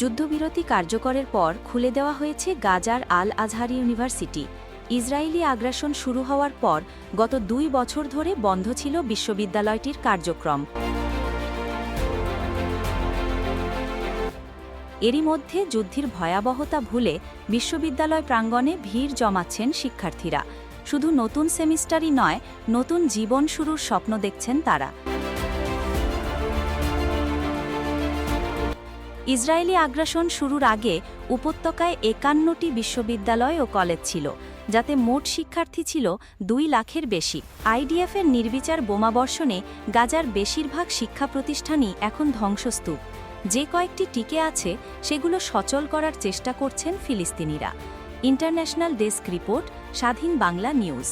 যুদ্ধবিরতি কার্যকরের পর খুলে দেওয়া হয়েছে গাজার আল আজহার ইউনিভার্সিটি। ইসরায়েলি আগ্রাসন শুরু হওয়ার পর গত দুই বছর ধরে বন্ধ ছিল বিশ্ববিদ্যালয়টির কার্যক্রম। এরই মধ্যে যুদ্ধের ভয়াবহতা ভুলে বিশ্ববিদ্যালয় প্রাঙ্গণে ভিড় জমাচ্ছেন শিক্ষার্থীরা। শুধু নতুন সেমিস্টারই নয়, নতুন জীবন শুরুর স্বপ্ন দেখছেন তারা। ইসরায়েলি আগ্রাসন শুরুর আগে উপত্যকায় একান্নটি বিশ্ববিদ্যালয় ও কলেজ ছিল, যাতে মোট শিক্ষার্থী ছিল দুই লাখের বেশি। আইডিএফের নির্বিচার বোমাবর্ষণে গাজার বেশিরভাগ শিক্ষা প্রতিষ্ঠানই এখন ধ্বংসস্তূপ। যে কয়েকটি টিকে আছে, সেগুলো সচল করার চেষ্টা করছেন ফিলিস্তিনিরা। ইন্টারন্যাশনাল ডেস্ক রিপোর্ট, স্বাধীন বাংলা নিউজ।